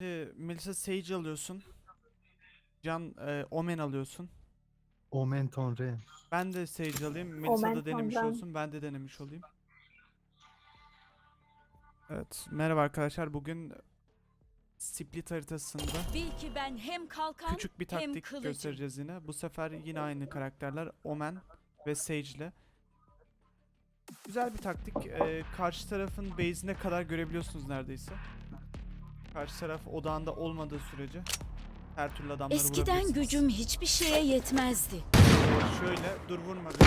Şimdi Melisa Sage alıyorsun. Can e, Omen alıyorsun. Omen Tanrı. Ben de Sage alayım. Melisa da Omen denemiş Tanrı. olsun. Ben de denemiş olayım. Evet. Merhaba arkadaşlar. Bugün Split haritasında Bil ki ben hem kalkan küçük bir hem taktik kılıcım. göstereceğiz yine. Bu sefer yine aynı karakterler. Omen ve Sage ile. Güzel bir taktik. Ee, karşı tarafın base'ine kadar görebiliyorsunuz neredeyse. Karşı taraf odağında olmadığı sürece her türlü adamları Eskiden vurabilirsiniz. gücüm hiçbir şeye yetmezdi. Şöyle dur vurma. dur.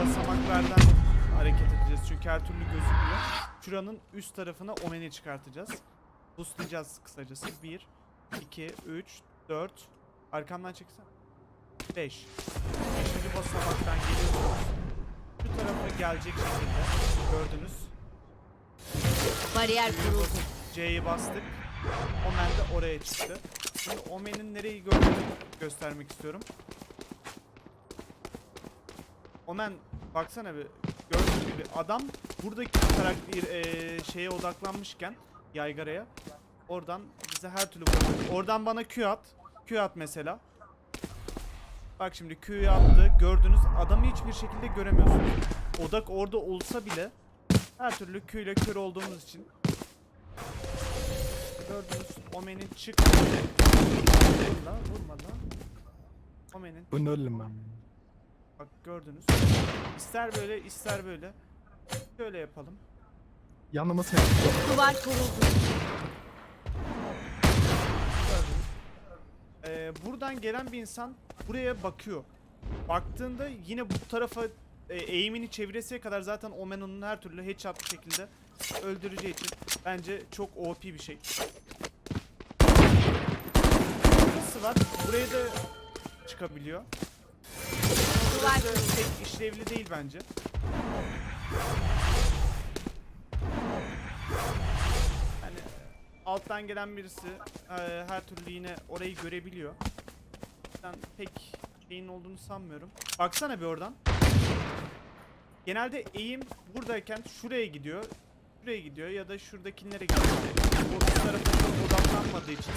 Basamaklardan hareket edeceğiz çünkü her türlü gözüküyor. Şuranın üst tarafına omeni çıkartacağız. Boostlayacağız kısacası. 1, 2, 3, 4. Arkamdan çeksen. 5. 5. basamaktan geliyorsunuz. Şu tarafa gelecek şekilde. Gördünüz. Bariyer kuruldu. C'yi bastık. Omen de oraya çıktı. Şimdi Omen'in nereyi gördüğünü göstermek istiyorum. Omen baksana bir gördüğün gibi adam buradaki karakter eee, şeye odaklanmışken yaygaraya oradan bize her türlü vurabilir. Oradan bana Q at. Q at mesela. Bak şimdi Q'yu attı. Gördünüz adamı hiçbir şekilde göremiyorsunuz. Odak orada olsa bile her türlü Q ile kör olduğumuz için Gördünüz Omen'in çıktı. Vurla vurma lan. Omen'in Bunu ölmem. bak gördünüz. İster böyle ister böyle. Şöyle yapalım. Yanlaması yaptım. Duvar kuruldu. Gördünüz. Ee, buradan gelen bir insan buraya bakıyor. Baktığında yine bu tarafa e, eğimini çeviresiye kadar zaten Omen onun her türlü headshot bir şekilde öldüreceği için bence çok OP bir şey. Nasıl var? Buraya da çıkabiliyor. Da pek işlevli değil bence. Hani alttan gelen birisi e, her türlü yine orayı görebiliyor. Ben pek şeyin olduğunu sanmıyorum. Baksana bir oradan. Genelde eğim buradayken şuraya gidiyor. Şuraya gidiyor ya da şuradakilere gidiyor. Üst tarafa çok odaklanmadığı için.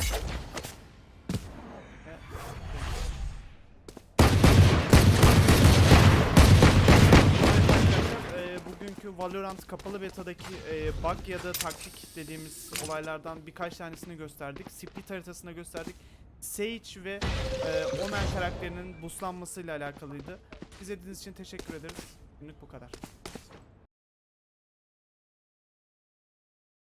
E, bugünkü Valorant kapalı betadaki e, bug ya da taktik dediğimiz olaylardan birkaç tanesini gösterdik. Split haritasını gösterdik. Sage ve e, Omen karakterinin buslanmasıyla alakalıydı. İzlediğiniz için teşekkür ederiz. Günlük bu kadar.